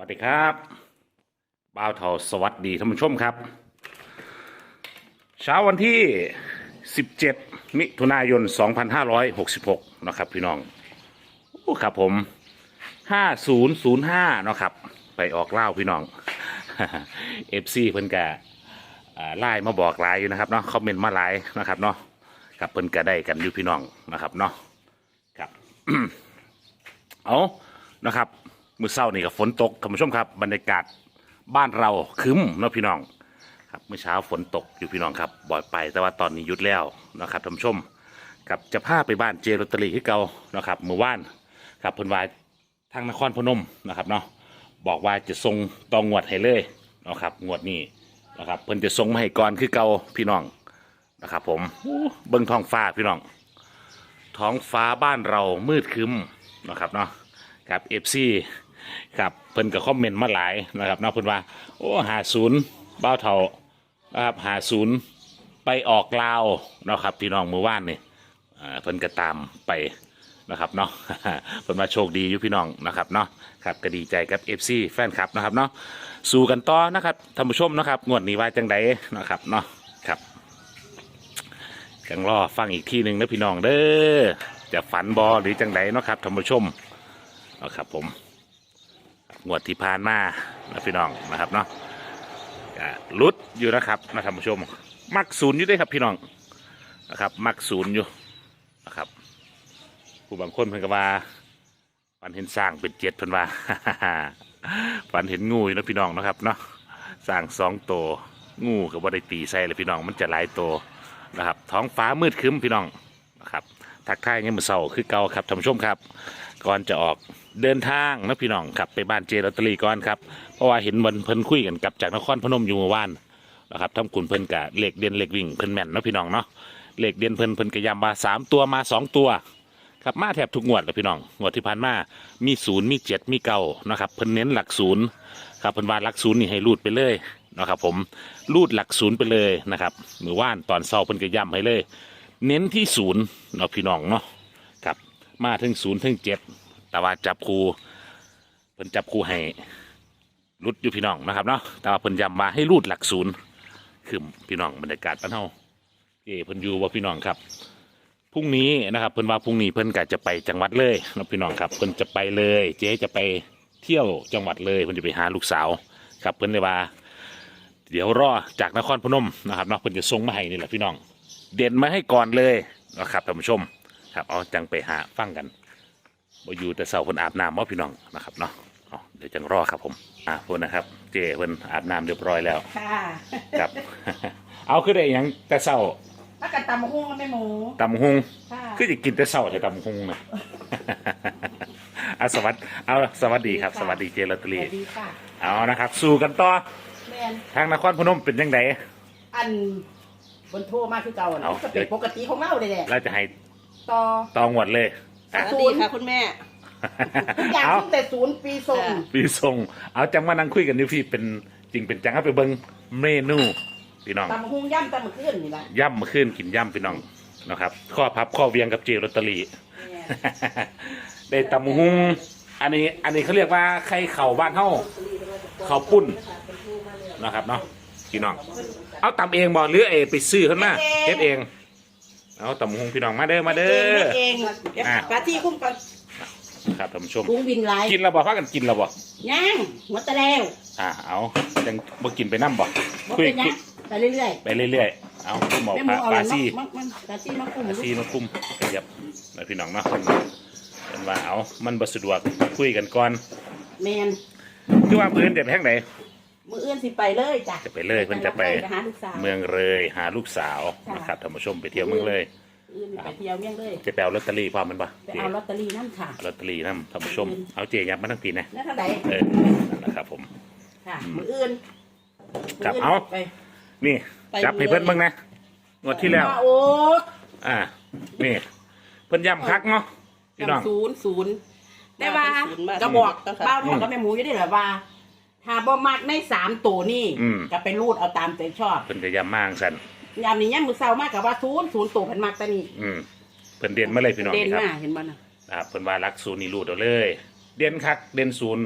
วัสดีครับบ่าวเทาสวัสดีท่านผู้ชมครับ เช้าวันที่ 17 มิถุนายน 2566 นะครับพี่น้องโอ้ครับผม 5005 นะครับ ไปออกเล่าพี่น้อง FC เพิ่นกะไล่มาบอกไลน์อยู่นะครับเนาะคอมเมนต์มาไลน์นะครับเนาะกับเพิ่นกะได้กันอยู่พี่น้องนะครับเนาะครับเอานะครับ มื่อเศร้านี่กับฝนตกท่านผู้ชมครับ บรรยากาศบ้านเราคึ้มเนาะพี่น้องครับเมื่อเช้าฝนตกอยู่พี่น้องครับบ่อยไปแต่ว่าตอนนี้หยุดแล้วนะครับท่านผู้ชมกับจะพาไปบ้านเจรตอรีที่เก่านะครับเมื่อวานครับเพิ่นว่าทางนครพนมนะครับเนาะบอกว่าจะส่งตองงวดให้เลยนะครับงวดนี้นะครับเพิ่นจะส่งมาให้ก่อนคือเก่าพี่น้องนะครับ ผมอู้เบิ่งท้องฟ้าพี่น้อง ท้องฟ้าบ้านเรามืดคึ้มนะครับเนาะกับเอฟซี ครับเพิ่นก็คอมเมนต์มาหลายนะครับนาะเพิ่นว่า โอ้หาศูนย์บ้าเท่านะครับหาศูนย์ไปออกลาวนะครับ พี่น้องมือว่านนี่อ่าเพิ่นก็ตามไปนะครับเนาะ เพิ่นมาโชคดีอยู่พี่น้องนะครับเนาะครับก็ดีใจกับ FC แฟนคลับนะครับเนาะสู้กันต่อนะครับท่านผู้ชมนะครับงวดนี้ว่าจังไดนะครับเนาะครับกังรอฟังอีกทีหนึ่งนะพี่น้องเด้อจะฝันบอหรือจังไดเนาะครับท่านผู้ชมเอาครับผม งวดที่ผ่านมานะพี่น้องนะครับเนาะลุดอยู่นะครับนะท่านผู้ชม มักศูนย์อยู่ด้วยครับพี่น้องนะครับ มักศูนย์อยู่นะครับผู้บางคนเพิ่นก็ว่าฝันเห็นสร้างเป็นเจ็ดเพิ่นว่าฝันเห็นงูอยู่นะพี่น้องนะครับเนาะสร้างสองตัวงูกับว่าได้ตีใส่เลยพี่น้องมันจะหลายตัวนะครับ ท้องฟ้ามืดครึ้มพี่น้องนะครับ ทักทายเงี้ยมือเสาคือเก่าครับท่านผู้ชมครับ ก่อนจะออกเดินทางนะพี่น้องครับไปบ้านเจลอตเตอรี่ก่อนครับเพราะว่าเห็นวันเพิ่นคุยกันกับจากนครพนมอยู่เมื่อวานนะครับทำคุณเพิ่นกะเหล็กเด่นเหล็กวิ่งเพิ่นแม่นนาะพี่น้องเนาะเหล็กเด่นเพิ่นเพิ่นกระยำมาสามตัวมาสองตัวครับมาแทบทุกงวดเลยพี่น้องงวดที่ผ่านมามีศูนย์มีเจ็ดมีเก้านะครับเพิ่นเน้นหลักศูนย์ครับเพิ่นว่าหลักศูนย์นี่ให้รูดไปเลยนะครับผมรูดหลักศูนย์ไปเลยนะครับมือว่านตอนเศร้าเพิ่นกระยำให้เลย เน้นที่ศูนย์เนาะพี่น้องเนาะครับมาถึงศูนย์ถึงเจ็ดแต่ว่าจับครูเพิ่นจับครูให้รุดอยู่พี่น้องนะครับเนาะแต่ว่าเพิ่นย้ำมาให้รูดหลักศูนย์คือพี่น้องบรรยากาศบ้านเฮาเอเพิ่นอยู่ว่าพี่น้องครับพรุ่งนี้นะครับเพิ่นว่าพรุ่งนี้เพิ่นก็จะไปจังหวัดเลยเนาะพี่น้องครับเพิ่นจะไปเลย เจ๊จะไปเที่ยวจังหวัดเลยเพิ่นจะไปหาลูกสาวครับเพิ่นเลยว่า เดี๋ยวรอจากนครพนมนะครับเนาะเพิ่นจะส่งมาให้นี่แหละพี่น้อง เด่นมาให้ก่อนเลยนะครับท่านผู้ชมครับเอาจังไปหาฟังกันบ่อยู่แต่เสาเพิ่นอาบน้ำว่าพี่น้องนะครับเนาะเอาเดี๋ยวจังรอครับผมอ่าพูดนะครับ เจเพิ่นอาบน้ำเรียบร้อยแล้วค่ะครับ เอาคือได้หยังแต่เสาถ้ากันตำหุ้งก็ไม่หมูตำฮงค่ะคือจะกินแต่เสาแต่ตำฮงนะเอาสวัสดีเอาสวัสดีครับ สวัสดีเจลอตเตอสรี่วัสดีค่ะเอานะครับ สู้กันต่อแมนทางนครพนมเป็นยังไงอัน บนโทรมาคือเก่าน่ะเอา ก็เป็นปกติของเราเลยแหละเราจะให้ต่อตองหวดเลยอะสวัสดีค่ะคุณแม่ ทุกอย่างเอาตั้งแต่ศูนย์ปีส่งค่ะ พี่ทรงเอาจังมานั่งคุยกันอยู่พี่เป็นจริงเป็นจังเอาไปเบิ้งเมนูพี่น้อง ตำหุ้งย่ำตำมะขึ้นนี่ละย่ำมาขึ้นกินย่ำพี่น้องนะครับ ข้อพับข้อเวียงกับเจลอตเตอรี่แม่นได้ตำหุงอันนี้อันนี้เขาเรียกว่าไข่เข่าบ้านเฮาเข่าปุ้นนะครับเนาะ พี่น้อง เอาตำเองบ่หรือเอไปซื้อขึ้นมาเฮ็ดเอง เอาตำหุงพี่น้องมาเด้อมาเด้อ เองเดี๋ยวอะปาที่คุ้มกันครับท่านผู้ชม กุ้งบินไหลายกินแล้วบ่พากันกินแล้วบ่ย่างหมดแต่แล้วอ่าเอาจังบ่กินไปน้ำบ่บ่คุยเป็นหยังไปเรื่อยไปเรื่อยๆเอาคุณหมอๆแม่หมูปลาเอาปลาเลยซี่เนาะมันปลาซี่มันกุ้งปลาซี่มาคุ้มขยับนะพี่น้องเนาะเพิ่นเป็นว่าเอามันบ่สะดวกคุยกันก่อน แมนคือว่าพื้นเด็ดแห่งไหน มืออื่นสิไปเลยจ้ะจะไปเลยเพิ่นจะไป หาลูกสาว เมืองเลยหาลูกสาวค่ะ นะครับท่านผู้ชมไปเที่ยวเมืองเลยอื่นไปเที่ยวเมี่ยงเลยจะไปเอาลอตเตอรี่พร้อมมันปะไปเอาลอตเตอรี่นั่นค่ะลอตเตอรี่นั่นท่านผู้ชมเอาเจยับมาทั้งปีนะแล้วเท่าไหร่เออนั่นแหละครับผม ค่ะมืออื่นครับมื้เอา ไป นี่ไปจับให้เพิ่นเบิ่งนะงวดที่แล้ว โอ้อ่า นี่ เพิ่นย้ำคักเนาะพี่น้อง ศูนย์ศูนย์แต่ว่าศูนย์มากก็บอกอืมบ้าวทองกับแม่หมูอยู่ได้เหรอว่า ถ้าบ่มักในสามตัวนี่อืม ก็ไปรูดเอาตามใจชอบเพิ่นจะย้ำมากสันยามนี้ยังมือเศร้ามากกับว่าศูนย์ศูนย์ตัวเพันมักแต่นี่อืมเพิ่นเด่นมาเลยพี่น้องเด่นนี่ครับ มาเห็นบ่น่ะนะครับเพิ่นว่ารักศูนย์นี่รูดเอาเลย เด่นคักเด่นศูนย์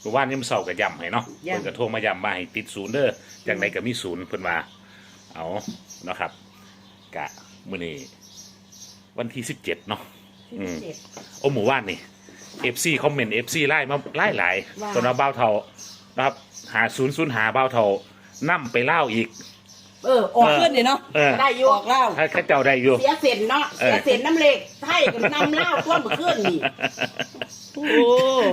เมื่อวานนี้มันเศร้ากับย่ำให้เนาะย้ำเพิ่นก็โทรมาย่ำมาให้ติดศูนย์เด้อจังใดก็มีศูนย์เพิ่นว่าเอาเนาะครับกะมื้อนี้วันที่สิบเจ็ดเนาะอืม เจ็ด โอ้หมู่ว่านนี่ FC คอมเมนต์ FC ไล่มาไล่หลายว่าจนว่าเบ้าเทา นะครับหาศูนย์ศูนย์หาเบ้าเทานั่ไปเล่าอีก เออ ออกเออขึ้นดิเนาะเออ ได้อยู่ออกเหล้าถ้าข้าเจ้าได้อยู่ เสียเส้นเนาะเออ เสียเส้นน้ำเหล็กไทยกับน้ำเหล้าท่วมเขึ้นนี่โอ้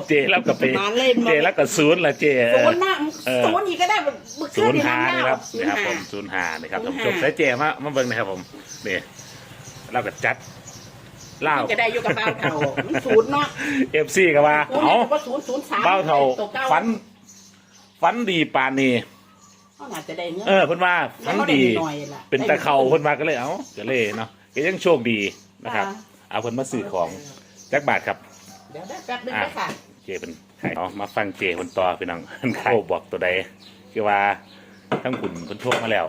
เจแล้วก็ไปมาเล่นมา เจแล้วก็ศูนย์ละเจศูนย์นะเออ ศูนย์อีกก็ได้บึกศูขึ้นนย์นี่หาน้ำเหนี่ล้าครับศูนนี่ย์ครับหา ผมศูนย์หานี่ครับศูท่านนย์ผู้ชห้ามใส่เจมามาเบิ่งนะครับผมนี่เราก็จัดเล่ามันจะได้อยู่กับเบ้าเท่ามันศูนย์เนาะเอฟซีก็ว่าศูนย์เอานี่ก็ว่าศูนย์ศูนย์สามเบ้าเท่าตัวเก้า ฝัน ฝันดีปานนี้เขาน่าจะได้เงินเออเพิ่นว่าฝันดีหน่อยล่ะเป็นตะเขาเพิ่นว่าก็เลยเอ้าก็เลยเนาะก็ยังโชคดีนะครับค่ะเอาเพิ่นมาซื้อของจักบาทครับ เดี๋ยวได้แป๊บนึงไปค่ะ เจเป็นขายเอามาฟังเจคนต่อพี่น้องเพิ่นขายโอ้บอกตัวใดคือว่าทั้งคุณเพิ่นโทรมาแล้ว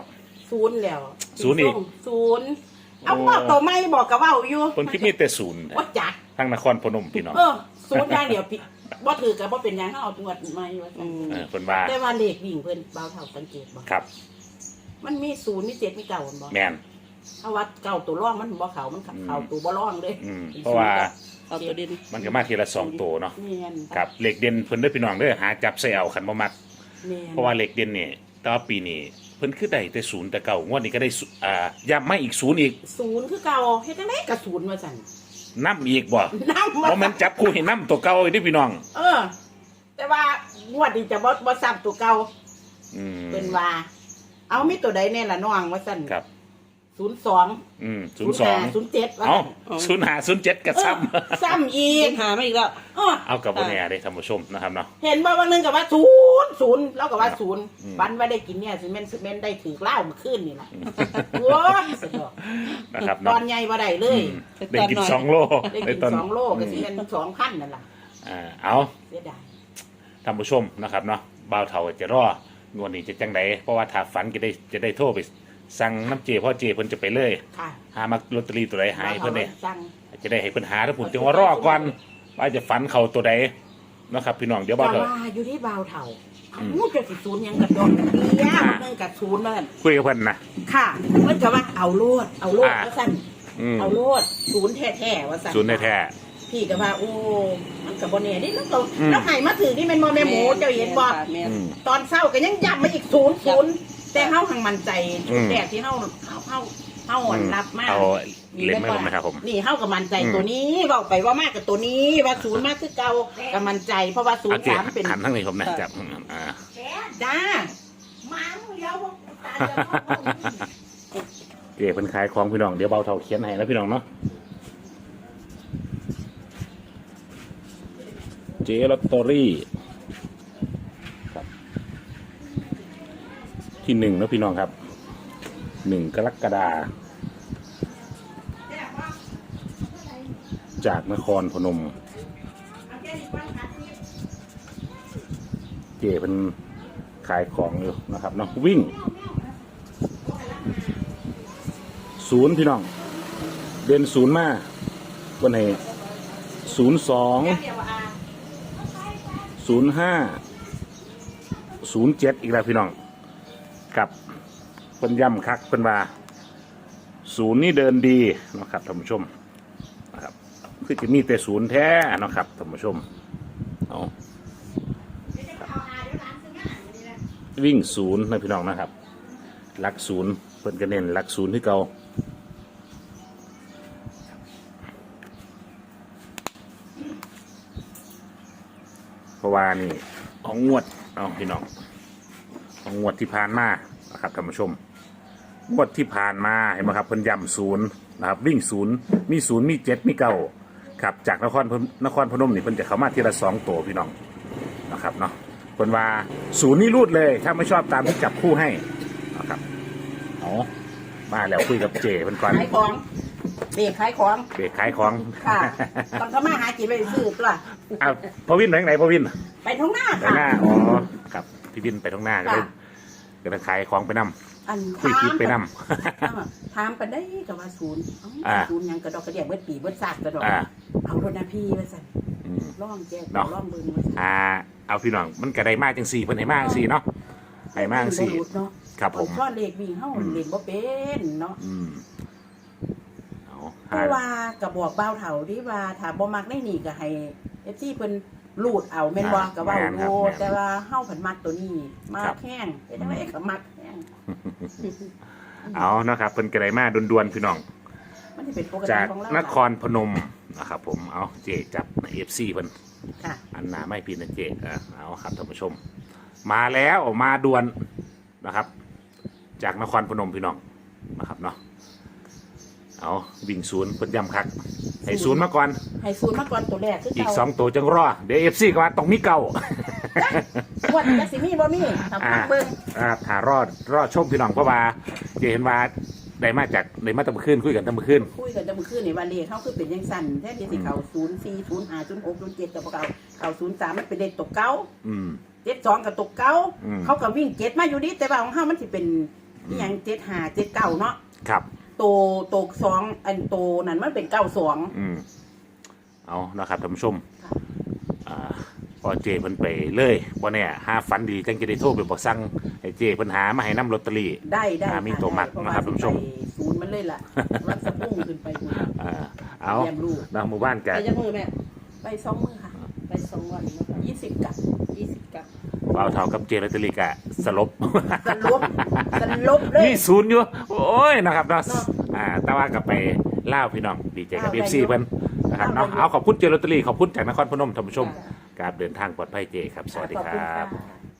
ศูนย์แล้วศูนย์อีก ศูนย์เอาบอกตัวไม่บอกกับว่าอยู่เพิ่นคิดมีแต่ศูนย์ว่าจัดทั้งนครพนมพี่น้อง เออ ศูนย์อย่างเดียวพี่ว่าถือกับว่าเป็นหยังเขาเอาจังหวัดไม่ว่าซั่นเออเพิ่นว่าแต่ว่าเลขวิ่งเพิ่นเบาเท่าสังเกตบ่ครับ มันมีศูนย์มีเจ็ดมีเก่าบ่แมน ถ้าว่าเก่าตัวร่องมันบ่เขามันเข่าตัวบ่ร่องเลยอืมเพราะว่าเอาตัวเด่นมันก็มาทีละสองตัวเนาะเนียนครับเหล็กเด่นเพิ่นเด้อพี่น้องเด้อหาจับใส่เอาคันบ่มักเนียนเพราะว่าเหล็กเด่นนี่แต่ว่าปีนี้เพิ่นคือได้แต่ศูนย์แต่เก่างวดนี้ก็ได้ศูอ่าย้ำไม่อีกศูนย์อีกศูนย์คือเก่าเฮ็ดจังได๋ก็ศูนย์ว่าซั่น น้ำอีกบ่น้ำเพราะมันจับคู่ให้น้ำตัวเก่าอีกเด้อพี่น้อง เออ แต่ว่างวดนี้จะบ่บ่ซ้ำตัวเก่าอืมเพิ่นว่า เอามีตัวใดแน่ล่ะน้องว่าซั่นครับ02อืมศูนย์สอง07ว่าเอ้าซั่นศูนย์หาศูนย์เจ็ดกับซ้ำซ้ำอีกหามาอีกแล้ว เออ เอากับวันนี้ได้ท่านผู้ชมนะครับเนาะ เห็นว่าวันหนึงกับว่าศูนย์ ศูนย์แล้วก็ว่าศูนย์อืมวันว่าได้กินเนี่ยสิเมนสิเมนได้ถือเหล้ามาขึ้นนี่แหละโว้ยสะดอกนะครับตอเนาะนใหญ่ว่าได้เลอืยมได้กินสองโลได้ได้กินตอนสองโลก็สิเป็นสองพันนั่นแหละอ่าเอา เสียดาย ท่านผู้ชมนะครับเนาะบ่าวเฒ่าจะรองวดนี้จะจังไดเพราะว่าถ้าฝันจะได้จะได้โทรไปสั่งน้ำเจพ่อเจเพิ่นจะไปเลย ค่ะหามาลอตเตอรี่ตัวใดหายเพิ่นเนี่ยสั่ง จะได้ให้เพิ่นหาถ้าผมจังว่ารอก่อนว่าจะฝันเขาตัวใดเนาะครับพี่น้องเดี๋ยวบ่าวแต่เฒ่า ว่าอยู่ที่บ่าวเท่า อืมมูจะสิศูนย์หยังกับดอกเบี้ยมันนึงกับศูนย์มาสั่นคุยกับเพิ่นนะ ค่ะเพิ่นก็ว่าเอาโลดเอาโลดอ่า ว่าสั่นอืมเอาโลดศูนย์แท้ๆว่าสั่นศูนย์แท้ พี่ก็ว่าโอ้มันกับโบเน่นี่แล้วก็อืม แล้วไห้มาถือนี่เป็นโมแม่หมูเจ้าเห็นบ่แม่ๆนอืม ตอนเศร้าก็ยังย้ำมาอีกศูนย์ศูนย์แต่เฮาหังมั่นใจอืมแรกที่เฮาเฮาเฮาเฮาอ่อนรับมาก เอา เล่นไม่ผมนะครับผม นี่เฮากับมั่นใจอืมตัวนี้บอกไปว่ามากกับตัวนี้ว่าศูนย์มากคือเก่ากับมั่นใจ เพราะว่าศูนโอย์เคสามเป็นหันทั้งนี้ผมนะจับอ่าจ้าเจเพิ่นขายของพี่น้องเดี๋ยวเบาเฒ่าเขียนให้แล้วพี่น้องเนาะเจลอตเตอรี่ครับ ที่หนึ่งแล้วพี่น้องครับหนึ่งกรกฎา จากนครพนมเจเพิ่นขายของอยู่นะครับเนาะวิ่ง ศูนย์พี่น้อง เด่นศูนย์มาวันไหนศูนย์สองศูนย์ห้าศูนย์เจ็ดอีกแล้วพี่น้อง กับเป็นย่ำคักเป็นว่าศูนย์นี่เดินดีนะครับท่านผู้ชม คือจะมีแต่ศูนย์แท้นะครับท่านผู้ชมเอาวิ่งศูนย์นะพี่น้องนะครับหลักศูนย์เพิ่นก็เน้นหลักศูนย์ที่เก่าเพราะว่านี่ของงวดเอาพี่น้องของงวดที่ผ่านมานะครับท่านผู้ชมงวดที่ผ่านมาเห็นไหมครับเพิ่นย้ำศูนย์นะครับวิ่งศูนย์มีศูนย์มีเจ็ดมีเก้า ครับจากนครพนนครพนมนี่เพิ่นจะเข้ามาทีละสองตัวพี่น้องนะครับเนาะเพิ่นว่าศูนย์นี่รูดเลย ถ้าไม่ชอบตามที่จับคู่ให้นะครับเอามาแล้วคุยกับเจเพิ่นก่อนขายของเบรกขายของเบรกขายของค่ะตอนเขามาหากินไปซื้อตัวอ้าวพอวินไปทางไหนพอวินไปท้องหน้าไปค่ะหน้าอ๋อครับพี่วินไปตรงหน้าก็เลยค่ะก็เลยขายของไปนำ อันคุยคลิปไปนอ่าถามไปได้กับว่าศูนย์เอ้าอ่าศูนย์หยังกระดอกกระเดียเบิดปีเบิดซากกระดอกอ่า เอารถนะพี่ว่าสั่นออืม ร่องแก้วเนาะ ร่องเบิ่งอ่าเอาพี่น้องมันก็ได้มากจังสี่เพิ่นให้มากจังสี่เนาะให้มากจังสี่ บ่หลุดเนาะครับผมช่อเลขวิ่งเฮาอืม เล่นบ่เป็นเนาะอืมเอาเพราะว่าก็บอกเบาเฒ่าที่ว่าถ้าบ่มักได้นี่ก็ให้ FC เพิ่นลูดเอาแม่นบ่ก็เว้าโลดแต่ว่าเฮาเพิ่นมักตัวนี้มากแห้งเฮ็ดจังไดก็มักแห้ง เอาเนาะครับเพิ่นก็ได้มาดวนๆพี่น้อง มันสิเป็นปกจาติกของเรานครพนมนะครับผมเอาเจจับในเอฟซีเพิ่นค่ะอันหนาไม่พีนะเจอะเอาครับท่านผู้ชม มาแล้วมาด่วนนะครับ จากนครพนมพี่น้องนะครับเนาะเอาวิ่งศูนย์เพิ่นย้ำคักให้ศูนย์มาก่อน ให้ศูนย์มาก่อนตัวแรกคืออีกเก่าสองตัวจังรอเดี๋ยวเอฟซีก็ว่าต้องมีเก่า งวดจะสิมีบ่มีถ้าพักเบิ่งอ่าถ่ารอดรอดชมพี่น้องเพราะว่าเจเห็นว่าได้มาจากได้มาตะมือขึ้นคุยกันตะมือขึ้น คุยกันจะมื้อคืนนี่ว่าเลขเฮาคือเป็นจังซั่นแท้ที่สิเข้า04 05 06 07ก็บ่เข้าเข้า03มันเป็นเลขตกเก่าอืม 72ก็ตกเก่าอืม เขาก็วิ่งเจ็ดมาอยู่ดิแต่ว่าของเฮามันสิเป็นอีหยัง75 79เนาะครับ โตโตสองอันโตนั่นมันเป็น92 อืม เอานะครับท่านผู้ชม ค่ะอ่าพ อเจเพิ่นไปเลยบ่เนี่ยหาฝันดีจังจะได้โทรไปบอกสั่งให้เจเพิ่นหามาให้นํลอตเตอรี่ ได้ได้อ่ามีตัวมักได้นะครับเพาะว่าท่านผู้ชมสิไปศูนย์มันเลยล่ะรักสะพุ่งขึ้นไปพุ่นอ่าเอาเยี่ยมลูกเนาะหมู่บ้านแกไปจักมือแม่ ไปสองมือค่ะไปสองวันนะคะยี่สิบกับยี่สิบกับบ่าวเท่ากับเจลอตเตอรี่กะสลบ สลบสลบเลย มีศูนย์อยู่ โอ้ยนะครับเนาะเนาะอ่าแต่ว่าก็ไปเล่าวพี่น้องดีใจกับเล่าเอฟได้ซีอยู่เพิ่นนะครับเนาะเล่าได้อยู่เอาขอบคุณเจลอตเตอรี่ขอบคุณจากนครพนมท่านผู้ชม การเดินทางปลอดภัยเจครับ สวัสดีขอบคคุณรับะ